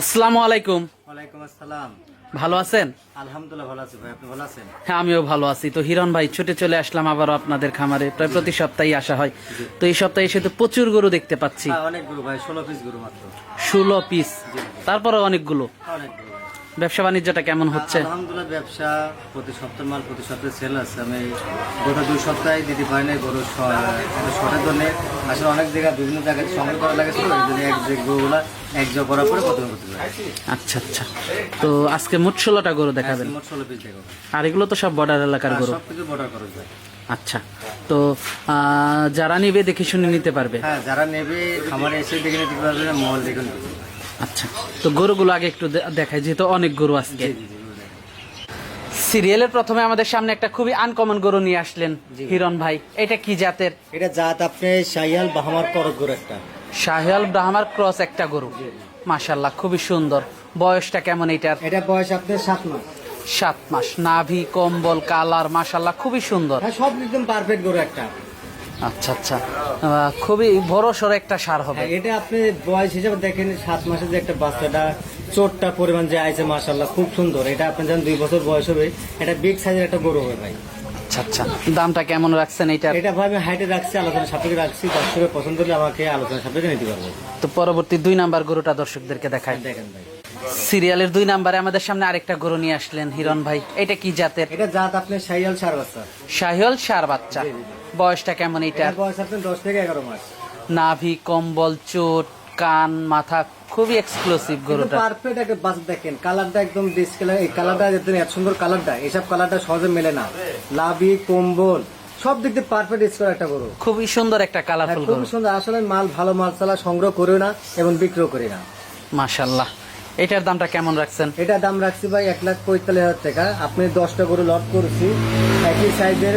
আসসালামু আলাইকুম। ওয়ালাইকুম আসসালাম। ভালো আছেন? আলহামদুলিল্লাহ ভালো আছি ভাই। আপনি ভালো আছেন? হ্যাঁ আমিও ভালো আছি। তো হিরণ ভাই ছুটে চলে আসলাম আবারও আপনাদের খামারে। প্রায় প্রতি সপ্তাহে আসা হয়। তো এই সপ্তাহে এসে তো প্রচুর গরু দেখতে পাচ্ছি। হ্যাঁ অনেক গরু ভাই ষোলো পিস গরু মাত্র। ষোলো পিস তারপরে অনেকগুলো। অনেক গরু ভাই। ব্যবসা বাণিজ্যটা কেমন হচ্ছে? আলহামদুলিল্লাহ ব্যবসা প্রতি সপ্তাহ মাল প্রতি সপ্তাহে সেল আছে। আমি গত দুই সপ্তাহে দিতে পারি না গরু শর্টের জন্য। আসলে অনেক জায়গায় বিভিন্ন জায়গায় সংগ্রহ করা লাগেছিল এক যে গরুগুলা এক জগ করার পরে প্রথমে করতে পারি আচ্ছা আচ্ছা। তো আজকে মোট ষোলোটা গরু দেখাবেন? মোট ষোলো পিস দেখো আর এগুলো তো সব বর্ডার এলাকার গরু। সব কিছু বর্ডার খরচ ভাই আচ্ছা। তো যারা নেবে দেখে শুনে নিতে পারবে। হ্যাঁ যারা নেবে খামারে এসে দেখে নিতে পারবে মহল দেখে নিতে পারবে। আচ্ছা তো গরুগুলো আগে একটু দে- দেখাই যেহেতু অনেক গরু আজকে। সিরিয়ালের প্রথমে আমাদের সামনে একটা খুবই আনকমন গরু নিয়ে আসলেন হিরণ ভাই। এটা কি জাতের? এটা জাত আপনি শাইয়াল বাহামার করক গরু একটা। শাহিয়াল ব্রাহ্মার ক্রস একটা গরু। মাশাল্লাহ খুবই সুন্দর। বয়সটা কেমন এটার? এটা বয়স আপনার সাত মাস। সাত মাস। নাভি কম্বল কালার মাশাল্লাহ খুবই সুন্দর। হ্যাঁ সব একদম পারফেক্ট গরু একটা। আচ্ছা আচ্ছা। খুবই বড় সড়ো একটা সার হবে। হ্যাঁ, এটা আপনি বয়স হিসাবে দেখেন সাত মাসের যে একটা বাচ্চাটা চোটটা পরিমাণ যে আইছে মাসাল্লাহ খুব সুন্দর। এটা আপনি যখন দুই বছর বয়স হবে এটা বিগ সাইজের একটা গরু হবে ভাই। আচ্ছা আচ্ছা। দামটা কেমন রাখছেন এটা? ভাই আমি হাইটে রাখছি আলোচনা সাপেক্ষে রাখছি দর্শকের পছন্দ হলে আমাকে আলোচনা সাপেক্ষে নিতে পারব তো পরবর্তী দুই নাম্বার গরুটা দর্শকদেরকে দেখায় দেখেন ভাই। সিরিয়ালের দুই নাম্বারে আমাদের সামনে আরেকটা গরু নিয়ে আসলেন হিরণ ভাই। এটা কি জাতের? এটা জাত আপনি শাইয়াল সার বাচ্চা। শাহিয়াল সার বাচ্চা। বয়সটা কেমন এটা বয়স আপনি দশ থেকে এগারো মাস। নাভি কম্বল চোট কান মাথা খুবই এক্সক্লুসিভ গরুটা। পারফেক্ট একটা বাচ্চা দেখেন কালারটা একদম এই কালারটা একদম এত সুন্দর কালারটা এসব কালারটা সহজে মেলে না। লাভি কম্বল সব দিক দিয়ে পারফেক্ট স্কোর একটা গরু। খুবই সুন্দর একটা হ্যাঁ, কালারফুল খুব গরু। সুন্দর আসলে মাল ভালো মাল চালা সংগ্রহ করিও না এবং বিক্রয় করি না। মাশাল্লাহ এটার দামটা কেমন রাখছেন? এটা দাম রাখছি ভাই এক লাখ পঁয়তাল্লিশ হাজার টাকা। আপনি দশটা গরু লট করছি একই সাইজের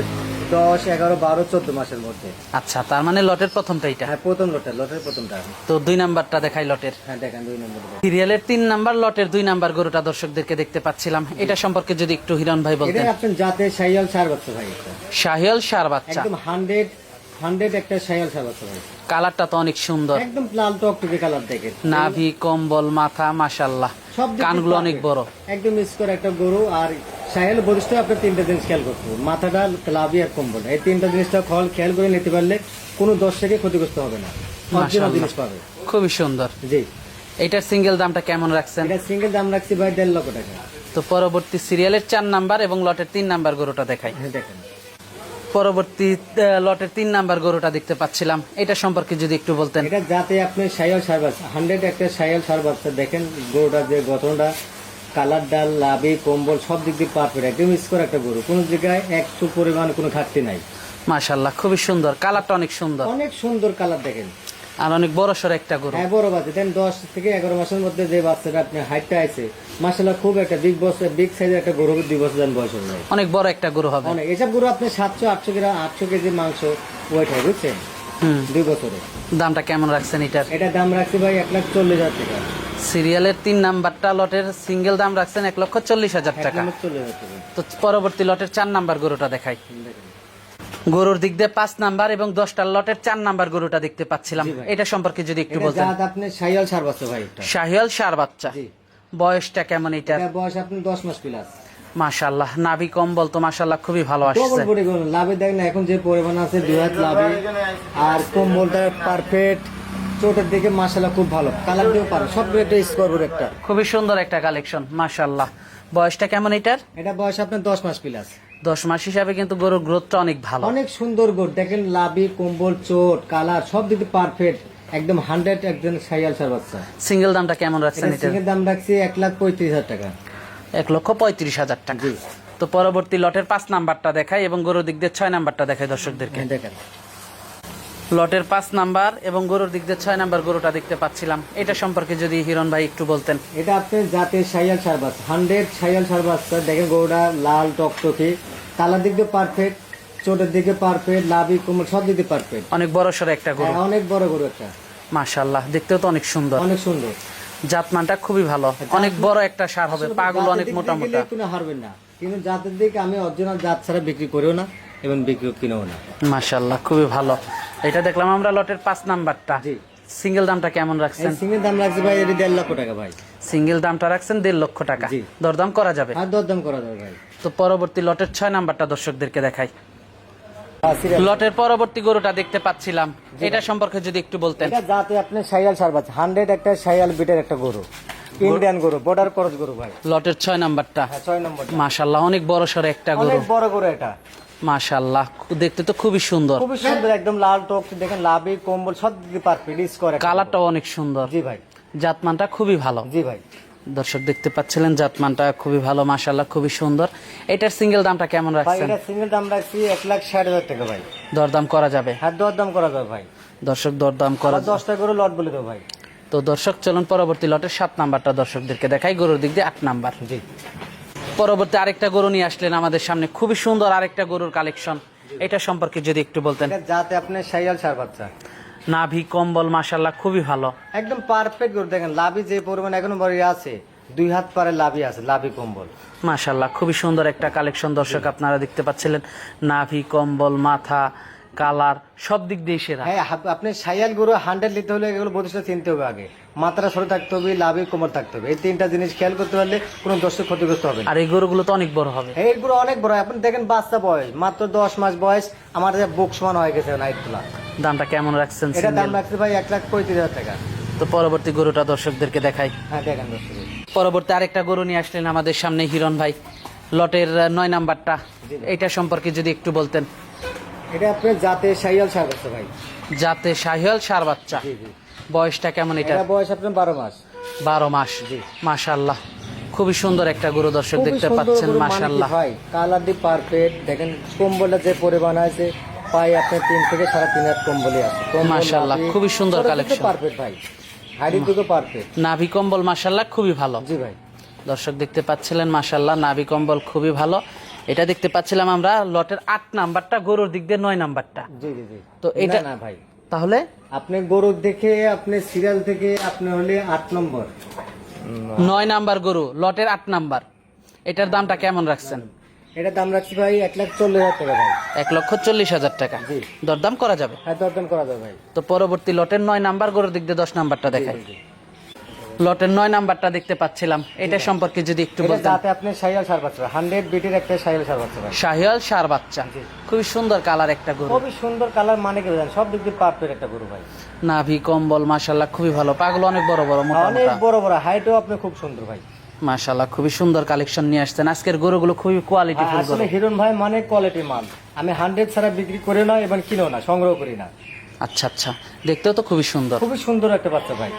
দশ এগারো বারো চোদ্দ মাসের মধ্যে। আচ্ছা তার মানে লটের প্রথমটা এটা হ্যাঁ প্রথম লটটা লটের প্রথমটা তো দুই নাম্বারটা দেখাই লটের। হ্যাঁ দেখেন দুই নম্বর সিরিয়ালের তিন নাম্বার লটের দুই নাম্বার গরুটা দর্শকদেরকে দেখতে পাচ্ছিলাম। এটা সম্পর্কে যদি একটু হিরণ ভাই এটা বলতেন আপনার জাতে সাইয়াল সার বাচ্চা ভাই শাহিয়াল সার বাচ্চা। একদম হান্ড্রেড হান্ড্রেড একটা সাইয়াল সার বাচ্চা ভাই। কালারটা তো অনেক সুন্দর। একদম লাল টকটকে কালার দেখেন। নাভি কম্বল মাথা দিয়ে কানগুলো অনেক বড়। একদম স্কোর একটা গরু আর সাহেল বরিষ্ঠ আপনার তিনটা জিনিস খেয়াল করতে হবে। মাথাটা লাভি আর কম্বল। এই তিনটা জিনিসটা খল খেয়াল করে নিতে পারলে কোনো দর্শকে ক্ষতিগ্রস্ত হবে না। অরিজিনাল জিনিস পাবে। খুবই সুন্দর। জি। এটার সিঙ্গেল দামটা কেমন রাখছেন? এটা সিঙ্গেল দাম রাখছি ভাই দেড় লক্ষ টাকা। তো পরবর্তী সিরিয়ালের চার নাম্বার এবং লটের তিন নাম্বার গরুটা দেখাই। হ্যাঁ দেখেন। পরবর্তী লটের তিন নাম্বার গরুটা দেখতে পাচ্ছিলাম। এটা সম্পর্কে যদি একটু বলতেন। এটা যাতে আপনি সাইয়াল সার বাচ্চা হান্ড্রেড একটা সাইয়াল সার বাচ্চা দেখেন গরুটার যে গঠনটা কালার ডাল লাভি কম্বল সব দিক দিয়ে পারফেক্ট। একদম স্কোর একটা গরু। কোনো জায়গায় একটু পরিমাণ কোনো ঘাটতি নাই। মাশাল্লাহ খুবই সুন্দর। কালারটা অনেক সুন্দর। অনেক সুন্দর কালার দেখেন। আর অনেক বড় সড় একটা গরু। হ্যাঁ বড় বাচ্চা। দেন দশ থেকে এগারো মাসের মধ্যে যে বাচ্চাটা আপনি হাইটটা আছে মাসাল্লাহ খুব একটা বিগ বছর বিগ সাইজের একটা গরু দুই বছর দেন বয়স হয়ে যায় অনেক বড় একটা গরু হবে। অনেক। এসব গরু আপনি সাতশো আটশো গ্রাম আটশো কেজি মাংস ওয়েট হয় বুঝছেন? হুম। দুই বছরে। দামটা কেমন রাখছেন এটার? এটা দাম রাখছি ভাই এক লাখ চল্লিশ হাজার টাকা। সিরিয়ালের তিন নাম্বারটা লটের সিঙ্গেল দাম রাখছেন এক লক্ষ চল্লিশ হাজার টাকা। তো পরবর্তী লটের চার নাম্বার গরুটা দেখাই। গরুর দিক দিয়ে পাঁচ নাম্বার এবং দশটার লটের চার নাম্বার গরুটা দেখতে পাচ্ছিলাম। এটা সম্পর্কে যদি একটু বলতেন। আপনি সাইয়াল সার বাচ্চা ভাই এটা। শাহিয়াল সার বাচ্চা। বয়সটা কেমন এটা? বয়স আপনি দশ মাস প্লাস মাশাল্লাহ নাভি কম্বল তো মাশাল্লাহ খুবই ভালো আসছে। লাভে দেখেন এখন যে পরিমাণ আছে দুই হাত লাভে। আর কম্বলটা পারফেক্ট চোটের দিকে মাসালা খুব ভালো। কালার দিয়েও পারে। সব একটা একটা খুবই সুন্দর একটা কালেকশন মাশাল্লাহ বয়সটা কেমন এটার? এটা বয়স আপনার দশ মাস প্লাস দশ মাস হিসাবে কিন্তু গরুর গ্রোথটা অনেক ভালো। অনেক সুন্দর গোট দেখেন লাভি কম্বল চোট কালার সব দিকে পারফেক্ট একদম হান্ড্রেড একজন সাইয়াল সার বাচ্চা। সিঙ্গেল দামটা কেমন রাখছেন এটার? দাম রাখছি এক লাখ পঁয়ত্রিশ হাজার টাকা। এক লক্ষ পঁয়ত্রিশ হাজার টাকা। তো পরবর্তী লটের পাঁচ নাম্বারটা দেখাই এবং গরুর দিক দিয়ে ছয় নাম্বারটা দেখাই দর্শকদেরকে। হ্যাঁ, দেখেন। লটের পাঁচ নাম্বার এবং গরুর দিক দিয়ে ছয় নাম্বার গরুটা দেখতে পাচ্ছিলাম। এটা সম্পর্কে যদি হিরণ ভাই একটু বলতেন। এটা আপনি জাতের সাইয়াল সার বাচ্চা হান্ড্রেড সাইয়াল সার বাচ্চা দেখেন গরুটা লাল টকটকে। কালার দিক দিয়ে পারফেক্ট চোটের দিকে পারফেক্ট লাভি কোমর সব দিকে পারফেক্ট অনেক বড় সড়ো একটা গরু। অনেক বড় গরু একটা। মাশাল্লাহ দেখতেও তো অনেক সুন্দর। অনেক সুন্দর। জাতমানটা খুবই ভালো। অনেক বড় একটা সার হবে পাগুলো অনেক মোটা মোটা কোনো হারবেন না। কিন্তু জাতের দিকে আমি অরিজিনাল জাত ছাড়া বিক্রি করিও না। এবং বিক্রি কিনেও না। মাশাল্লাহ খুবই ভালো। এটা দেখলাম আমরা লটের পাঁচ নাম্বারটা। জি। সিঙ্গেল দামটা কেমন রাখছেন? সিঙ্গেল দাম লাগছে ভাই এটা দেড় লক্ষ টাকা ভাই। সিঙ্গেল দামটা রাখছেন দেড় লক্ষ টাকা। দরদাম করা যাবে? আর দরদাম করা যাবে ভাই। তো পরবর্তী লটের ছয় নাম্বারটা দর্শকদেরকে দেখাই। লটের পরবর্তী গরুটা দেখতে পাচ্ছিলাম। এটা সম্পর্কে যদি একটু বলতেন। এটা যাতে আপনি সাইয়াল সার পাচ্ছে। হান্ড্রেড একটা সাইয়াল বিটের একটা গরু। ইন্ডিয়ান গরু বর্ডার করজ গরু ভাই। লটের ছয় নাম্বারটা। হ্যাঁ ছয় নম্বর মাশাল্লাহ অনেক বড় সড়ো একটা গরু। অনেক বড় গরু এটা। দেখতে তো খুবই সুন্দর। খুবই সুন্দর একদম লাল টক দেখেন লাভি কম্বল সব দিকে পারফেক্ট করে। কালারটাও অনেক সুন্দর। জি ভাই। জাতমানটা খুবই ভালো। জি ভাই। দর্শক দেখতে পাচ্ছিলেন জাতমানটা খুবই ভালো খুবই সুন্দর। এটার সিঙ্গেল দামটা কেমন ভাই রাখছেন? এটা সিঙ্গেল দাম রাখছি এক লাখ ষাট হাজার টাকা ভাই। দরদাম করা যাবে? হ্যাঁ দর দাম করা যাবে ভাই। দর্শক দরদাম করা আর দশটা গরু লট বলে দেবো ভাই। তো দর্শক চলুন পরবর্তী লটের সাত নাম্বারটা দর্শকদেরকে দেখাই। গরুর দিক দিয়ে আট নাম্বার। জি। পরবর্তী আরেকটা গরু নিয়ে আসলেন আমাদের সামনে। খুবই সুন্দর আরেকটা গরুর কালেকশন। এটা সম্পর্কে যদি একটু বলতেন। যাতে আপনি সাইয়াল সার বাচ্চা। নাভি কম্বল মাশাল্লাহ খুবই ভালো। একদম পারফেক্ট গরু। দেখেন লাভি যে পরিমাণ এখনও বড় আছে দুই হাত পারে লাভি আছে লাভি কম্বল। মাশাল্লাহ খুবই সুন্দর একটা কালেকশন দর্শক আপনারা দেখতে পাচ্ছিলেন। নাভি কম্বল মাথা কালার সব দিক দিয়ে সেরা। হ্যাঁ আপনি সাইয়াল গরু হান্ড্রেড নিতে হলে এগুলো বৈশিষ্ট্য চিনতে হবে আগে। মাত্রা সরে থাকতে হবে লাভি কোমর থাকতে হবে। এই তিনটা জিনিস খেয়াল করতে পারলে কোনো দর্শক ক্ষতিগ্রস্ত হবে আর এই গরুগুলো তো অনেক বড় হবে। এই গরু অনেক বড় আপনি দেখেন বাচ্চা বয়স মাত্র দশ মাস বয়স আমার বুক সমান হয়ে গেছে নাইটগুলা। দামটা কেমন রাখছেন এটা দাম রাখছে ভাই এক লাখ পঁয়ত্রিশ হাজার টাকা। তো পরবর্তী গরুটা দর্শকদেরকে দেখাই। হ্যাঁ দেখেন দর্শক। পরবর্তী আরেকটা গরু নিয়ে আসলেন আমাদের সামনে হিরণ ভাই। লটের নয় নাম্বারটা। এটা সম্পর্কে যদি একটু বলতেন। এটা আপনি জাতে সাইয়াল সার বাচ্চা ভাই। যাতে শাহিয়াল সার বাচ্চা। বয়সটা কেমন এটা? বয়স আপনার বারো মাস। বারো মাস। মাশাল্লাহ খুবই সুন্দর একটা গরু দর্শক দেখতে পাচ্ছেন মাশাল্লাহ ভাই। কালার দি পারফেক্ট দেখেন কম্বলটা যে পরিমাণ আছে পাই আপনার তিন থেকে সাড়ে তিন হাত কম্বলই আছে। মাশাআল্লাহ, খুবই সুন্দর collection। পারফেক্ট ভাই। হাইডি দুটো পারফেক্ট নাভি কম্বল মাশাল্লাহ খুবই ভালো। জি ভাই। দর্শক দেখতে পাচ্ছিলেন মাশাল্লাহ নাভি কম্বল খুবই ভালো। এটা দেখতে পাচ্ছিলাম আমরা লটের আট নাম্বারটা গরুর দিক দিয়ে নয় নাম্বারটা। জি জি জি। তো এটা- না ভাই। তাহলে? আপনি গরু দেখে আপনি সিরিয়াল থেকে আপনি হলে আট নম্বর। নয় নাম্বার গরু লটের আট নাম্বার। এটার দামটা কেমন রাখছেন? এটা দাম রাখছি ভাই এক লাখ চল্লিশ হাজার টাকা ভাই। এক লক্ষ চল্লিশ হাজার টাকা। দরদাম করা যাবে? হ্যাঁ দরদাম করা যাবে ভাই। তো পরবর্তী লটের নয় নাম্বার গরুর দিক দিয়ে দশ নাম্বারটা দেখাই। জি। লটের নয় নাম্বারটা দেখতে পাচ্ছিলাম। এটা সম্পর্কে যদি একটু বলতেন। আপনি সাইয়াল সার বাচ্চা হান্ড্রেড বিটের একটা সাইয়াল সার বাচ্চা শাহিয়াল সার বাচ্চা। জি। খুবই সুন্দর কালার একটা গরু। খুবই সুন্দর কালার মানে কি জানেন সব দিক দিয়ে পারফেক্ট একটা গরু ভাই। নাভি কম্বল মাশাল্লাহ খুবই ভালো। পাগল অনেক বড় বড় মোটা অনেক বড় বড়। হাইটও আপনি খুব সুন্দর ভাই। মাশাল্লাহ খুবই সুন্দর কালেকশন নিয়ে আসছেন। আজকের গরুগুলো খুবই কোয়ালিটি গরু। আসলে হিরণ ভাই মানে কোয়ালিটি মাল আমি হান্ড্রেড ছাড়া বিক্রি করে না এবং কিনো না সংগ্রহ করি না। আচ্ছা আচ্ছা। দেখতেও তো খুবই সুন্দর। খুবই সুন্দর একটা বাচ্চা ভাই।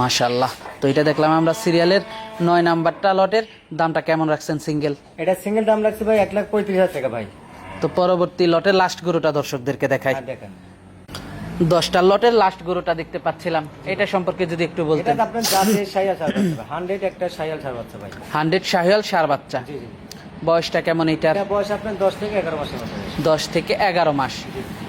মাশাল্লাহ তো এটা দেখলাম আমরা সিরিয়ালের নয় নাম্বারটা লটের। দামটা কেমন রাখছেন সিঙ্গেল? এটা সিঙ্গেল দাম লাগছে ভাই এক লাখ পঁয়ত্রিশ হাজার টাকা ভাই। তো পরবর্তী লটের লাস্ট গরুটা দর্শকদেরকে দেখাই। আর দেখেন। দশটা লটের লাস্ট গরুটা দেখতে পাচ্ছিলাম। এটা সম্পর্কে যদি একটু এটা বলতেন আপনার জাতের সাইয়াল সার বাচ্চা হান্ড্রেড একটা সাইয়াল সার বাচ্চা ভাই। হান্ড্রেড শাহিয়াল সার বাচ্চা। জি জি। বয়সটা কেমন এটার এটা বয়স আপনার দশ থেকে এগারো মতো দশ থেকে এগারো মাস।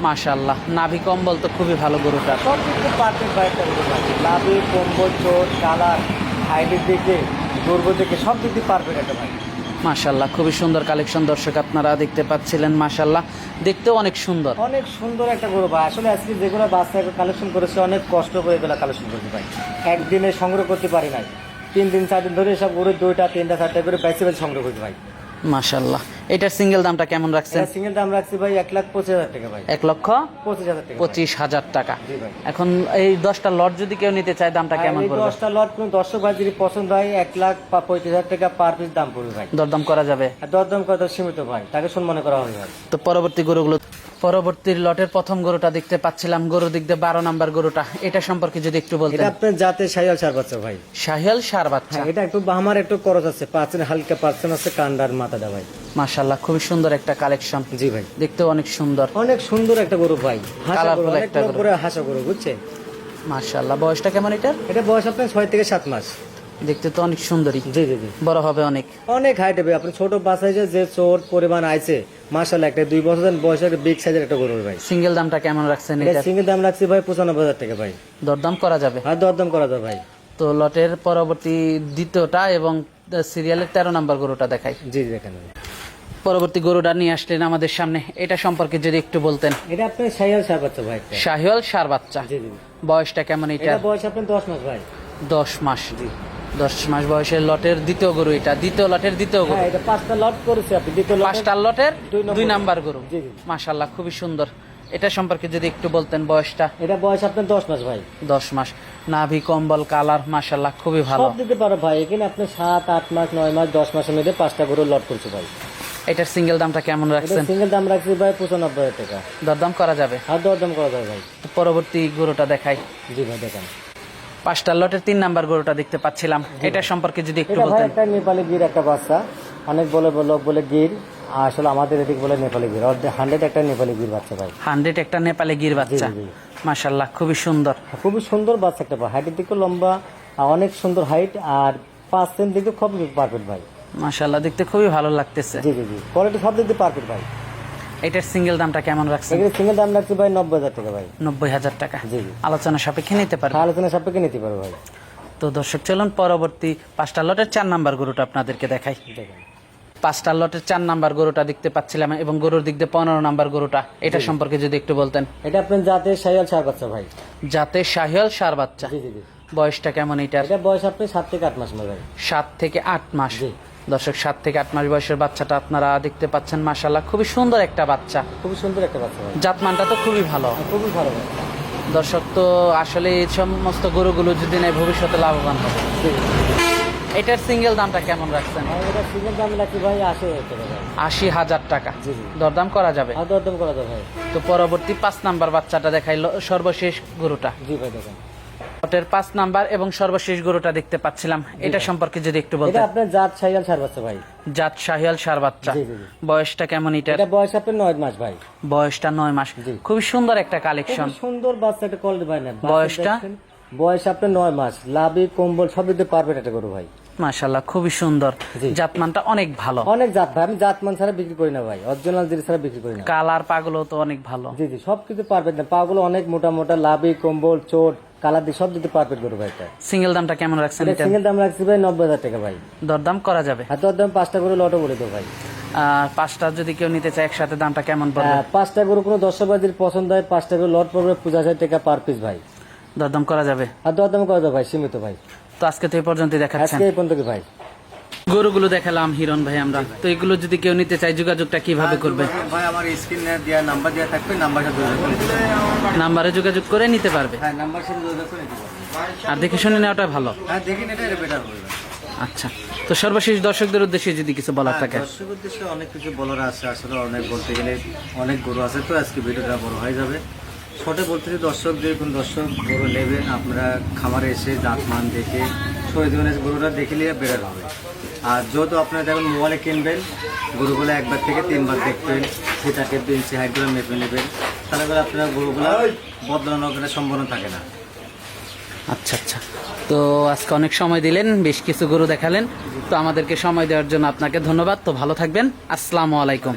মাশাল্লাহ নাভি কম্বল তো খুবই ভালো গরুটা। সব কিছু পারফেক্ট গরু লাভি কম্বল চোট কালার হাইটের দিকে দুর্গ দিকে সব দিক দিয়ে পারফেক্ট একটা ভাই। মাশাল্লাহ খুবই সুন্দর কালেকশন দর্শক আপনারা দেখতে পাচ্ছিলেন মাশাল্লাহ দেখতেও অনেক সুন্দর। অনেক সুন্দর একটা গরু ভাই। আসলে আজকে যেগুলো বাচ্চা কালেকশন করেছে অনেক কষ্ট করে এগুলো কালেকশন করেছে ভাই। একদিনে সংগ্রহ করতে পারি নাই। তিন দিন চার দিন ধরে সব গরু দুইটা তিনটা চারটা করে বেশি বেশি সংগ্রহ করতে ভাই। মাশাল্লাহ এটার সিঙ্গেল দামটা কেমন রাখছেন? সিঙ্গেল দাম রাখছি ভাই এক লাখ পঁচিশ হাজার টাকা ভাই। এক লক্ষ পঁচিশ হাজার টাকা পঁচিশ হাজার টাকা। এখন এই দশটা লট যদি কেউ নিতে চায় দামটা কেমন পড়বে? দশটা লট কোনো দর্শক ভাই যদি পছন্দ হয় এক লাখ পঁয়ত্রিশ হাজার টাকা পার পিস দাম পড়বে ভাই। দরদাম করা যাবে? আর দরদাম করা সীমিত ভাই তাকে সম্মান করা হবে ভাই। তো পরবর্তী গরুগুলো পরবর্তী লটের প্রথম গরুটা দেখতে পাচ্ছিলাম। গরুর দিক দিয়ে বারো নাম্বার গরুটা। এটা সম্পর্কে যদি একটু বলতেন। এটা আপনার জাতে সাইয়াল সার বাচ্চা ভাই। শাহিয়াল সার বাচ্চা। হ্যাঁ এটা একটু আমার একটু করজ আছে। পার্সেন্ট হালকা পার্সেন্ট আছে কান্ডার মাথাটা ভাই। মাশাল্লাহ খুবই সুন্দর একটা কালেকশন জি ভাই। দেখতেও অনেক সুন্দর। অনেক সুন্দর একটা গরু ভাই। হাসা গরু Colourful একটা গরু। হাসা গরু বুঝছেন? মাশাল্লাহ বয়সটা কেমন এটার? এটা বয়স আপনার ছয় থেকে সাত মাস। দেখতে তো অনেক সুন্দরী। জি জি জি। বড় হবে অনেক। অনেক হাইট হবে আপনি ছোট বাসায় যে যে চোর পরিমাণ আছে মাসাল একটা দুই বছর বয়সের একটা বিগ সাইজের একটা গরু ভাই। সিঙ্গেল দামটা কেমন রাখছেন এটা সিঙ্গেল দাম রাখছি ভাই পঁচানব্বই হাজার টাকা ভাই। দরদাম করা যাবে। আর দরদাম করা যাবে ভাই। তো লটের পরবর্তী দ্বিতীয়টা এবং সিরিয়ালের তেরো নাম্বার গরুটা দেখাই। জি জি দেখেন পরবর্তী গরুটা নিয়ে আসলেন আমাদের সামনে। এটা সম্পর্কে যদি একটু বলতেন। এটা আপনার সাইয়াল সার বাচ্চা ভাই। শাহিওয়াল সার বাচ্চা। জি জি বয়সটা কেমন এটা এটা বয়স আপনার দশ মাস ভাই। দশ মাস। দশ মাস বয়সের লটের দ্বিতীয় গরু এটা দ্বিতীয় লটের দ্বিতীয় গরু। হ্যাঁ এটা পাঁচটা লট করেছে আপনি দ্বিতীয় পাঁচটা লটের দুই নাম্বার গরু। মাশাল্লাহ খুবই সুন্দর। এটা সম্পর্কে যদি একটু বলতেন বয়সটা। এটা বয়স আপনার দশ মাস ভাই। দশ মাস। নাভি কম্বল কালার মাশাল্লাহ খুবই ভালো। সব দিতে পারো ভাই এখানে আপনি সাত আট মাস নয় মাস দশ মাসের মধ্যে পাঁচটা গরু লট করছে ভাই। এটার সিঙ্গেল দামটা কেমন রাখছেন? সিঙ্গেল দাম রাখছি ভাই পঁচানব্বই টাকা। দরদাম করা যাবে? আর দরদাম করা যায় ভাই। পরবর্তী গরুটা দেখাই। জি ভাই দেখেন। পাঁচটা লটের তিন নাম্বার গরুটা দেখতে পাচ্ছিলাম। এটা সম্পর্কে যদি একটু বলতেন। একটা নেপালি গির একটা বাচ্চা। অনেক বলে লোক বলে গির। আসলে আমাদের এদিকে বলে নেপালি গির। হান্ড্রেড একটা নেপালি গির বাচ্চা ভাই। হান্ড্রেড একটা নেপালি গির বাচ্চা। মাশাল্লাহ খুবই সুন্দর। খুবই সুন্দর বাচ্চা একটা হাইটের দিকে লম্বা অনেক সুন্দর হাইট আর পাঁচ সেন্ট দিকে খুব পারফেক্ট ভাই। মাশাল্লাহ দেখতে খুবই ভালো লাগতেছে। জি জি জি। কোয়ালিটি সব দিক দিয়ে পারফেক্ট ভাই। এটার সিঙ্গেল দামটা কেমন রাখছেন? এগুলো সিঙ্গেল দাম রাখছি ভাই নব্বই হাজার টাকা ভাই। নব্বই হাজার টাকা। জি আলোচনা সাপেক্ষে নিতে পারবে? আলোচনা সাপেক্ষে নিতে পারো ভাই। তো দর্শক চলুন পরবর্তী পাঁচটা লটের চার নাম্বার গরুটা আপনাদেরকে দেখাই। দেখেন। পাঁচটা লটের চার নাম্বার গরুটা দেখতে পাচ্ছিলাম এবং গরুর দিক দিয়ে পনেরো নাম্বার গরুটা। এটা সম্পর্কে যদি একটু বলতেন। এটা আপনার জাতের সাইয়াল সার বাচ্চা ভাই। জাতের শাহিয়াল সার বাচ্চা। জি জি জি। বয়সটা কেমন এটার? এটা বয়স আপনি সাত থেকে আট মাস ভাই সাত থেকে আট মাস। দর্শক সাত থেকে আট মাস বয়সের বাচ্চাটা আপনারা দেখতে পাচ্ছেন মাশাল্লাহ খুবই সুন্দর একটা বাচ্চা। খুবই সুন্দর একটা বাচ্চা জাতমানটা তো খুবই ভালো। খুবই ভালো দর্শক তো আসলে এই সমস্ত গরুগুলো যদি নেয় ভবিষ্যতে লাভবান হবে। এটার সিঙ্গেল দামটা কেমন রাখছেন? এটা সিঙ্গেল দাম রাখছি ভাই আশি হাজার টাকা আশি হাজার টাকা। জি জি। দরদাম করা যাবে? দরদাম করা ভাই। তো পরবর্তী পাঁচ নাম্বার বাচ্চাটা দেখাইলো সর্বশেষ গরুটা। জি ভাই দেখেন। ওটের পাঁচ নাম্বার এবং সর্বশেষ গরুটা দেখতে পাচ্ছিলাম। এটা সম্পর্কে যদি একটু এটা আপনার জাত সাইয়াল সার বাচ্চা ভাই। জাত শাহিয়াল সার বাচ্চা। বয়সটা কেমন এটার? এটা বয়স আপনার মাস ভাই। বয়সটা মাস। সুন্দর একটা কালেকশন সুন্দর বাচ্চা একটা কোয়ালিটি ভাই না। বয়সটা? বয়স আপনার মাস। লাভি কম্বল সব দিতে পারবেন একটা গরু ভাই। মাশাল্লাহ খুবই সুন্দর। জাতমানটা অনেক ভালো। অনেক জাত ভাই। আমি জাত মান ছাড়া বিক্রি করি না ভাই। অরিজিনাল জিনিস ছাড়া বিক্রি করি না। কালার পাগলও তো অনেক ভালো। জি জি সব কিছু পারফেক্ট না। পাগুলো অনেক মোটা মোটা। লাভি কম্বল চোট। কালার দিয়ে সব দিতে পারফেক্ট গরু ভাই এটা। সিঙ্গেল দামটা কেমন রাখছেন এটা সিঙ্গেল দাম রাখছি ভাই নব্বই হাজার টাকা ভাই। দরদাম করা যাবে? আর দরদাম পাঁচটা গরু লটো বলে দেবো ভাই। পাঁচটা যদি কেউ নিতে চায় একসাথে দামটা কেমন পড়বে? পাঁচটা গরু কোনো দর্শকবাদীর পছন্দ হয় পাঁচটা গরু লট পড়বে পঁচাশ হাজার টাকা পার পিস ভাই। দরদাম করা যাবে? আর দরদাম করা দেবো ভাই সীমিত ভাই। তো আজকে তো এই পর্যন্ত দেখাচ্ছেন আজকে এই পর্যন্ত ভাই। গরুগুলো দেখালাম হিরণ ভাই আমরা। তো এগুলো যদি কেউ নিতে চায় যোগাযোগটা কীভাবে করবে? ভাই আমার স্ক্রিন দেওয়া নাম্বার দেওয়া থাকবে নাম্বারটা যোগাযোগ করে নাম্বারে যোগাযোগ করে নিতে পারবে? হ্যাঁ নাম্বার সাথে যোগাযোগ করে দিতে পারবে। আর দেখে শুনে নেওয়াটা ভালো। হ্যাঁ দেখি বেটার হবে। আচ্ছা। তো সর্বশেষ দর্শকদের উদ্দেশ্যে যদি কিছু বলার থাকে। দর্শক উদ্দেশ্যে অনেক কিছু বলার আছে। আসলে অনেক বলতে গেলে অনেক গরু আছে তো আজকে ভিডিওটা বড় হয়ে যাবে। ছোটে বলতে যে দর্শক যে কোন দর্শক গরু নেবেন আপনারা খামারে এসে দাঁত মান দেখে শহীদ গরুটা দেখে নিয়ে বেরোর হবে। আর যেহেতু আপনারা দেখুন মোবাইলে কিনবেন, গরুগুলো একবার থেকে তিনবার দেখবেন, সেটাকে বেঞ্চি হাইটগুলো মেপে নেবেন, তাহলে করে আপনার গরুগুলো বদলানো সম্ভাবনা থাকে না। আচ্ছা আচ্ছা। তো আজকে অনেক সময় দিলেন, বেশ কিছু গরু দেখালেন। তো আমাদেরকে সময় দেওয়ার জন্য আপনাকে ধন্যবাদ। তো ভালো থাকবেন। আসসালামু আলাইকুম।